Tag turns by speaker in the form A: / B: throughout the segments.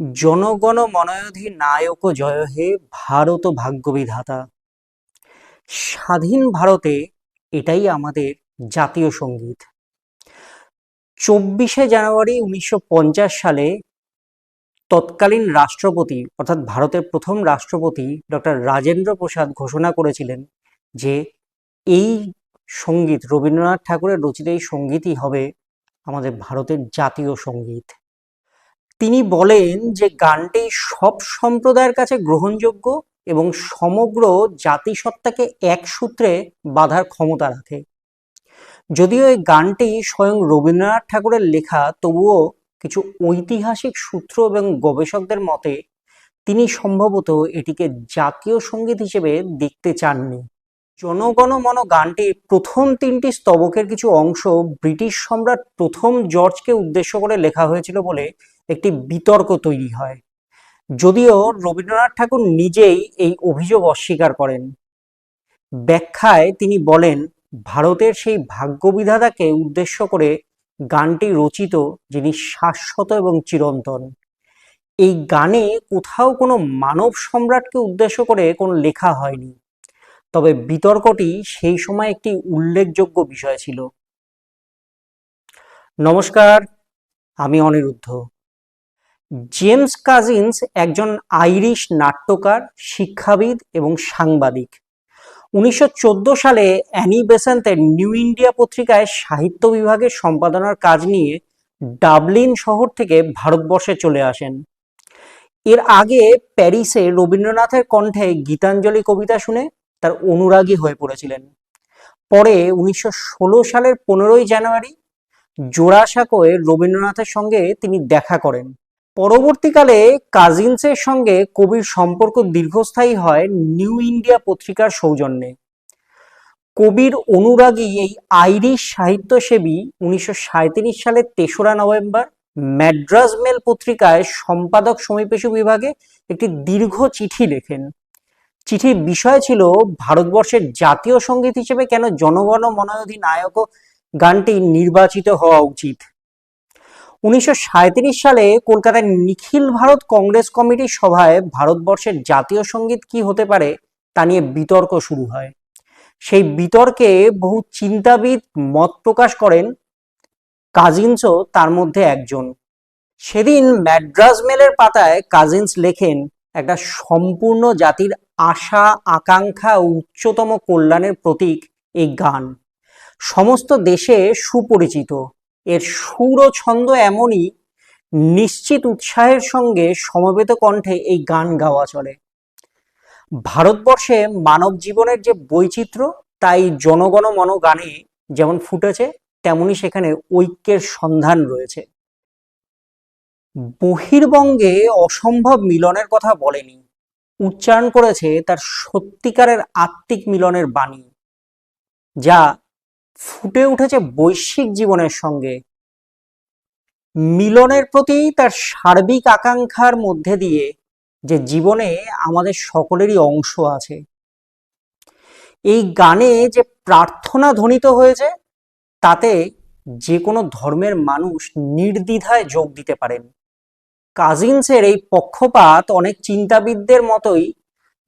A: জনগণ মনয়ধি নায়ক জয় হে ভারত ভাগ্য বিধাতা স্বাধীন ভারতে এটাই আমাদের জাতীয় সংগীত। চব্বিশে জানুয়ারি উনিশশো পঞ্চাশ সালে তৎকালীন রাষ্ট্রপতি, অর্থাৎ ভারতের প্রথম রাষ্ট্রপতি ডক্টর রাজেন্দ্র প্রসাদ ঘোষণা করেছিলেন যে, এই সংগীত রবীন্দ্রনাথ ঠাকুরের রচিত এই সঙ্গীতই হবে আমাদের ভারতের জাতীয় সংগীত। তিনি বলেন যে গানটি সব সম্প্রদায়ের কাছে গ্রহণযোগ্য এবং সমগ্র জাতিসত্তাকে এক সূত্রে বাঁধার ক্ষমতা রাখে। যদিও এই গানটি স্বয়ং রবীন্দ্রনাথ ঠাকুরের লেখা, তবুও কিছু ঐতিহাসিক সূত্র এবং গবেষকদের মতে, তিনি সম্ভবত এটিকে জাতীয় সংগীত হিসেবে দেখতে চাননি। জনগণ মন গানটির প্রথম তিনটি স্তবকের কিছু অংশ ব্রিটিশ সম্রাট প্রথম জর্জকে উদ্দেশ্য করে লেখা হয়েছিল বলে একটি বিতর্ক তৈরি হয়। যদিও রবীন্দ্রনাথ ঠাকুর নিজেই এই অভিযোগ অস্বীকার করেন। ব্যাখ্যায় তিনি বলেন, ভারতের সেই ভাগ্যবিধাতাকে উদ্দেশ্য করে গানটি রচিত যিনি শাশ্বত এবং চিরন্তন। এই গানে কোথাও কোনো মানব সম্রাটকে উদ্দেশ্য করে কোনো লেখা হয়নি। তবে বিতর্কটি সেই সময় একটি উল্লেখযোগ্য বিষয় ছিল। নমস্কার, আমি অনিরুদ্ধ। জেমস কাজিন্স একজন আইরিশ নাট্যকার, শিক্ষাবিদ এবং সাংবাদিক। উনিশশো চোদ্দ সালে অ্যানি বেসেন্তের নিউ ইন্ডিয়া পত্রিকায় সাহিত্য বিভাগের সম্পাদনার কাজ নিয়ে ডাবলিন শহর থেকে ভারতবর্ষে চলে আসেন। এর আগে প্যারিসে রবীন্দ্রনাথের কণ্ঠে গীতাঞ্জলি কবিতা শুনে তার অনুরাগী হয়ে পড়েছিলেন। পরে উনিশশো ষোলো সালের পনেরোই জানুয়ারি জোড়াসাঁকোয় রবীন্দ্রনাথের সঙ্গে তিনি দেখা করেন। পরবর্তীকালে কাজিন্সের সঙ্গে কবির সম্পর্ক দীর্ঘস্থায়ী হয় নিউ ইন্ডিয়া পত্রিকার সৌজন্যে। কবির অনুরাগী এই আইরিশ সাহিত্যসেবী উনিশশো সালের তেসরা নভেম্বর ম্যাড্রাস মেল পত্রিকায় সম্পাদক সমীপেশু বিভাগে একটি দীর্ঘ চিঠি লেখেন। চিঠির বিষয় ছিল, ভারতবর্ষের জাতীয় সংগীত হিসেবে কেন জনগণ মনোয়ধি নায়ক গানটি নির্বাচিত হওয়া উচিত? উনিশশো সাঁইত্রিশ সালে কলকাতার নিখিল ভারত কংগ্রেস কমিটির সভায় ভারতবর্ষের জাতীয় সংগীত কি হতে পারে তা নিয়ে বিতর্ক শুরু হয়। সেই বিতর্কে বহু চিন্তাবিদ মত প্রকাশ করেন। কাজিন্সও তার মধ্যে একজন। সেদিন ম্যাড্রাস মেলের পাতায় কাজিন্স লেখেন, একটা সম্পূর্ণ জাতির আশা, আকাঙ্ক্ষা, উচ্চতম কল্যাণের প্রতীক এই গান। সমস্ত দেশে সুপরিচিত। এর সুর ও ছন্দ এমনই, নিশ্চিত উৎসাহের সঙ্গে সমবেত কণ্ঠে এই গান গাওয়া চলে। ভারতবর্ষে মানব জীবনের যে বৈচিত্র্য, তাই জনগণ মন গানে যেমন ফুটেছে, তেমনি সেখানে ঐক্যের সন্ধান রয়েছে। বহির্বঙ্গে অসম্ভব মিলনের কথা বলেনি। উচ্চারণ করেছে তার সত্যিকারের আত্মিক মিলনের বাণী, যা ফুটে উঠেছে বৈশ্বিক জীবনের সঙ্গে। মিলনের প্রতি তার সার্বিক আকাঙ্ক্ষার মধ্যে দিয়ে যে জীবনে আমাদের সকলেরই অংশ আছে। এই গানে যে প্রার্থনা ধ্বনিত হয়েছে, তাতে যে কোনো ধর্মের মানুষ নির্দ্বিধায় যোগ দিতে পারেন। কাজিন্সের এই পক্ষপাত অনেক চিন্তাবিদদের মতোই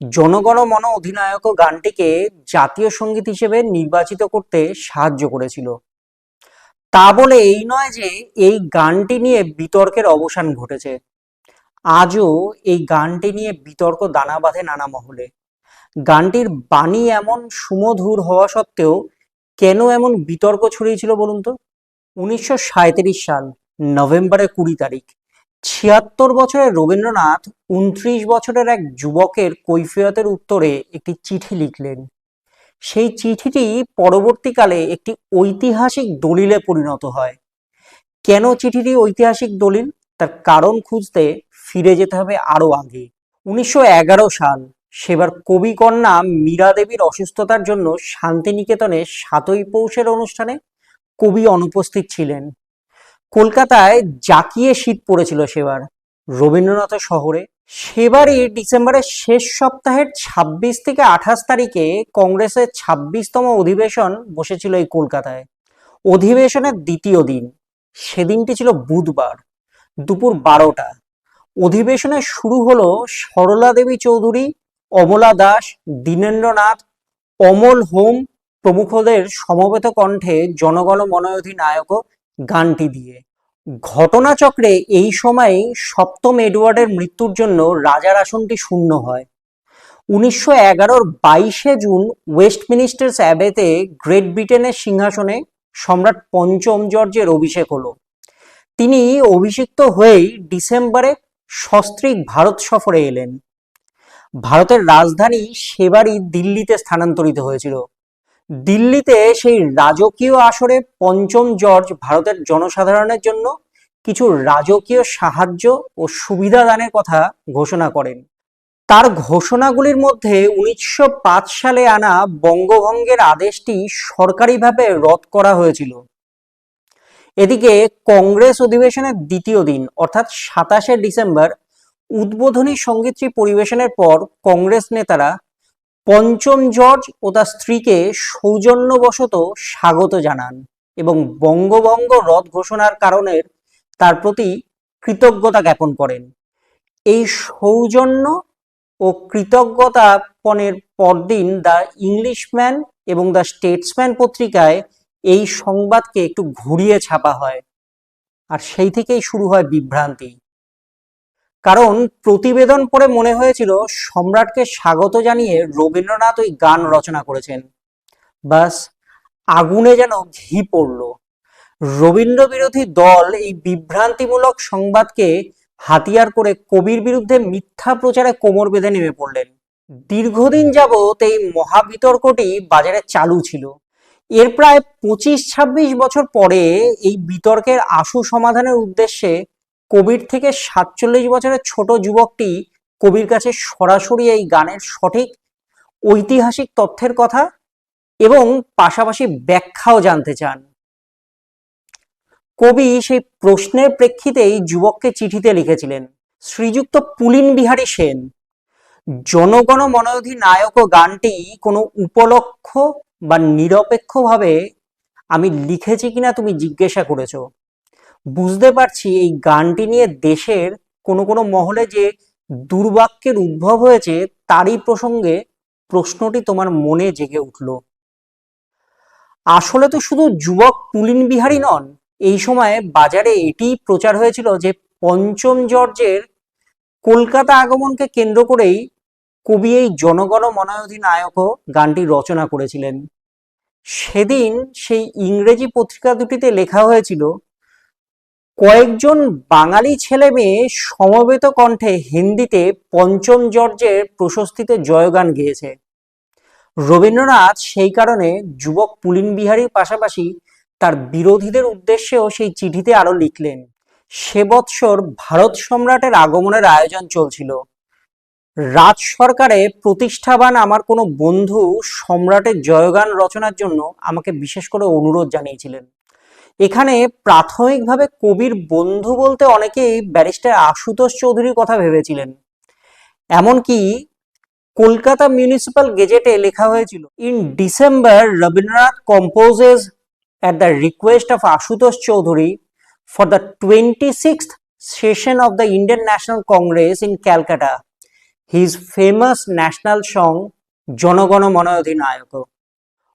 A: জনগণ মন অধিনায়ক গানটিকে জাতীয় সংগীত হিসেবে নির্বাচিত করতে সাহায্য করেছিল। তা বলে এই নয় যে এই গানটি নিয়ে বিতর্কের অবসান ঘটেছে। আজও এই গানটি নিয়ে বিতর্ক দানা বাঁধে নানা মহলে। গানটির বাণী এমন সুমধুর হওয়া সত্ত্বেও কেন এমন বিতর্ক ছড়িয়েছিল বলুন তো? উনিশশো সাঁইত্রিশ সাল, নভেম্বরের কুড়ি তারিখ। ছিয়াত্তর বছরের রবীন্দ্রনাথ উনত্রিশ বছরের এক যুবকের কৈফিয়তের উত্তরে একটি চিঠি লিখলেন। সেই চিঠিটি পরবর্তীকালে একটি ঐতিহাসিক দলিলে পরিণত হয়। কেন চিঠিটি ঐতিহাসিক দলিল? তার কারণ খুঁজতে ফিরে যেতে হবে আরও আগে। উনিশশো এগারো সাল, সেবার কবিকন্যা মীরা দেবীর অসুস্থতার জন্য শান্তিনিকেতনে সাতই পৌষের অনুষ্ঠানে কবি অনুপস্থিত ছিলেন। কলকাতায় জাকিয়ে শীত পড়েছিল সেবার। রবীন্দ্রনাথ শহরে সেবারই ডিসেম্বরের শেষ সপ্তাহের ২৬ থেকে আঠাশ তারিখে কংগ্রেসের ছাব্বিশতম অধিবেশন বসেছিল এই কলকাতায়। অধিবেশনের দ্বিতীয় দিন। সেদিনটি ছিল বুধবার, দুপুর বারোটা। অধিবেশনে শুরু হলো সরলা দেবী চৌধুরী, অমলা দাস, দীনেন্দ্রনাথ, অমল হোম প্রমুখদের সমবেত কণ্ঠে জনগণ মনোধিনায়ক গানটি দিয়ে। ঘটনাচক্রে এই সময়েই সপ্তম এডওয়ার্ডের মৃত্যুর জন্য রাজার আসনটি শূন্য হয়। উনিশশো এগারোর বাইশে জুন ওয়েস্টমিনিস্টার্স অ্যাবেতে গ্রেট ব্রিটেনের সিংহাসনে সম্রাট পঞ্চম জর্জের অভিষেক হলো। তিনি অভিষিক্ত হয়েই ডিসেম্বরে সস্ত্রীক ভারত সফরে এলেন। ভারতের রাজধানী সেবারই দিল্লিতে স্থানান্তরিত হয়েছিল। দিল্লিতে সেই রাজকীয় আসরে পঞ্চম জর্জ ভারতের জনসাধারণের জন্য কিছু রাজকীয় সাহায্য ও সুবিধা দানের কথা ঘোষণা করেন। তার ঘোষণাগুলির মধ্যে উনিশশো পাঁচ সালে আনা বঙ্গভঙ্গের আদেশটি সরকারিভাবে রদ করা হয়েছিল। এদিকে কংগ্রেস অধিবেশনের দ্বিতীয় দিন, অর্থাৎ সাতাশে ডিসেম্বর, উদ্বোধনী সঙ্গীতটি পরিবেশনের পর কংগ্রেস নেতারা পঞ্চম জর্জ ও তার স্ত্রীকে সৌজন্যবশত স্বাগত জানান এবং বঙ্গভঙ্গ রদ ঘোষণার কারণের তার প্রতি কৃতজ্ঞতা জ্ঞাপন করেন। এই সৌজন্য ও কৃতজ্ঞতাপনের পরদিন দ্য ইংলিশম্যান এবং দ্য স্টেটসম্যান পত্রিকায় এই সংবাদকে একটু ঘুরিয়ে ছাপা হয়। আর সেই থেকেই শুরু হয় বিভ্রান্তি। কারণ প্রতিবেদন পড়ে মনে হয়েছিল সম্রাটকে স্বাগত জানিয়ে রবীন্দ্রনাথ ওই গান রচনা করেছেন। বাস, আগুনে যেন ঘি পড়ল। রবীন্দ্র বিরোধী দল এই বিভ্রান্তিমূলক সংবাদকে হাতিয়ার করে কবির বিরুদ্ধে মিথ্যা প্রচারে কোমর বেঁধে নেমে পড়লেন। দীর্ঘদিন যাবৎ এই মহাবিতর্কটি বাজারে চালু ছিল। এর প্রায় পঁচিশ ছাব্বিশ বছর পরে এই বিতর্কের আশু সমাধানের উদ্দেশ্যে কবির থেকে সাতচল্লিশ বছরের ছোট যুবকটি কবির কাছে সরাসরি এই গানের সঠিক ঐতিহাসিক তথ্যের কথা এবং পাশাপাশি ব্যাখ্যাও জানতে চান। কবি সেই প্রশ্নের প্রেক্ষিতেই যুবককে চিঠিতে লিখেছিলেন, শ্রীযুক্ত পুলিন বিহারী সেন, জনগণ মনোধি নায়ক গানটি কোনো উপলক্ষ বা নিরপেক্ষভাবে আমি লিখেছি কিনা তুমি জিজ্ঞাসা করেছ। বুঝতে পারছি এই গানটি নিয়ে দেশের কোনো কোনো মহলে যে দুর্বাক্যের উদ্ভব হয়েছে, তারই প্রসঙ্গে প্রশ্নটি তোমার মনে জেগে উঠল। আসলে তো শুধু যুবক পুলিন বিহারী নন, এই সময়ে বাজারে এটি প্রচার হয়েছিল যে পঞ্চম জর্জের কলকাতা আগমনকে কেন্দ্র করেই কবি এই জনগণ মনায়ধিনায়ক গানটি রচনা করেছিলেন। সেদিন সেই ইংরেজি পত্রিকা দুটিতে লেখা হয়েছিল কয়েকজন বাঙালি ছেলে মেয়ে সমবেত কণ্ঠে হিন্দিতে পঞ্চম জর্জের প্রশস্তিতে জয়গান গেয়েছে। রবীন্দ্রনাথ সেই কারণে যুবক পুলিন বিহারীর পাশাপাশি তার বিরোধীদের উদ্দেশ্যেও সেই চিঠিতে আরও লিখলেন, সে বৎসর ভারত সম্রাটের আগমনের আয়োজন চলছিল। রাজ সরকারে প্রতিষ্ঠাবান আমার কোনো বন্ধু সম্রাটের জয়গান রচনার জন্য আমাকে বিশেষ করে অনুরোধ জানিয়েছিলেন। এখানে প্রাথমিকভাবে কবির বন্ধু বলতে অনেকেই ব্যারিস্টার আশুতোষ চৌধুরীর কথা ভেবেছিলেন। এমনকি কলকাতা মিউনিসিপ্যাল গেজেটে লেখা হয়েছিল, in December Rabindranath composes at the request of Ashutosh Chaudhuri for the twenty six session of the Indian National Congress in Calcutta. His famous national song জনগণ মনোধিনায়ক।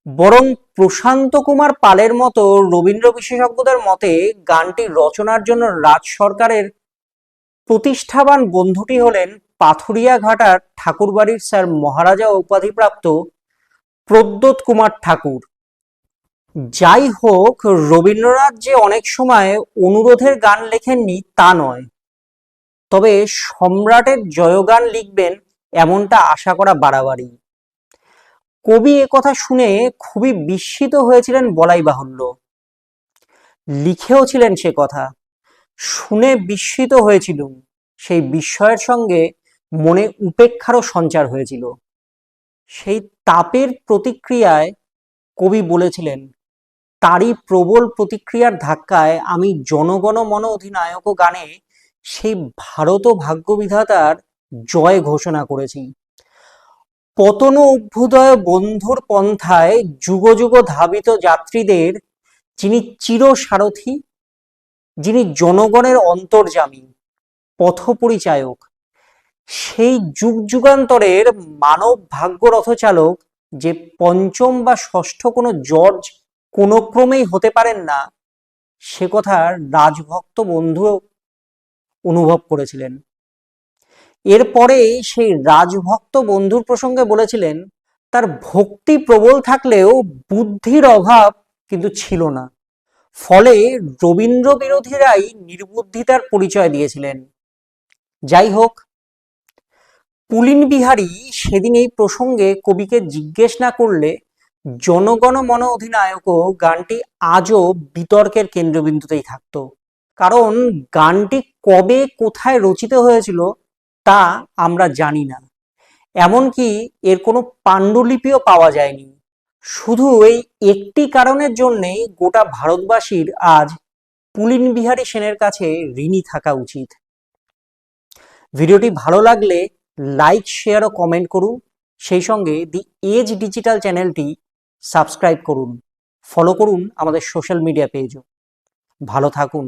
A: বরং প্রশান্ত কুমার পালের মতো রবীন্দ্র বিশেষজ্ঞদের মতে গানটি রচনার জন্য রাজ সরকারের প্রতিষ্ঠাবান বন্ধুটি হলেন পাথুরিয়া ঘাটার ঠাকুরবাড়ির স্যার মহারাজা উপাধিপ্রাপ্ত প্রদ্যোৎ কুমার ঠাকুর। যাই হোক, রবীন্দ্রনাথ যে অনেক সময় অনুরোধের গান লেখেননি তা নয়। তবে সম্রাটের জয়গান লিখবেন এমনটা আশা করা বাড়াবাড়ি। কবি কথা শুনে খুবই বিস্মিত হয়েছিলেন বলাই বাহুল্য। লিখেও ছিলেন সে কথা। শুনে বিস্মিত হয়েছিল সেই বিস্ময়ের সঙ্গে মনে উপেক্ষারও সঞ্চার হয়েছিল। সেই তাপের প্রতিক্রিয়ায় কবি বলেছিলেন, তারই প্রবল প্রতিক্রিয়ার ধাক্কায় আমি জনগণ মন অধিনায়ক গানে সেই ভারত ভাগ্যবিধাতার জয় ঘোষণা করেছি। পতন অভ্যুদয় বন্ধুর পন্থায় যুগ যুগ ধাবিত যাত্রীদের, যিনি চির সারথী যিনি জনগণের অন্তর্জামী, পথপরিচায়ক, সেই যুগ যুগান্তরের মানব ভাগ্য রথচালক যে পঞ্চম বা ষষ্ঠ কোনো জর্জ কোনো ক্রমেই হতে পারেন না, সে কথা রাজভক্ত বন্ধু অনুভব করেছিলেন। এরপরে সেই রাজভক্ত বন্ধুর প্রসঙ্গে বলেছিলেন, তার ভক্তি প্রবল থাকলেও বুদ্ধির অভাব কিন্তু ছিল না। ফলে রবীন্দ্র বিরোধীরাই নির্বুদ্ধিতার পরিচয় দিয়েছিলেন। যাই হোক, পুলিন বিহারী সেদিন এই প্রসঙ্গে কবিকে জিজ্ঞেস না করলে জনগণ মন অধিনায়কও গানটি আজও বিতর্কের কেন্দ্রবিন্দুতেই থাকতো। কারণ গানটি কবে কোথায় রচিত হয়েছিল তা আমরা জানি না। এমনকি এর কোনো পাণ্ডুলিপিও পাওয়া যায়নি। শুধু এই একটি কারণের জন্যেই গোটা ভারতবাসীর আজ পুলিন বিহারী সেনের কাছে ঋণী থাকা উচিত। ভিডিওটি ভালো লাগলে লাইক, শেয়ার ও কমেন্ট করুন। সেই সঙ্গে দি এজ ডিজিটাল চ্যানেলটি সাবস্ক্রাইব করুন। ফলো করুন আমাদের সোশ্যাল মিডিয়া পেজও। ভালো থাকুন।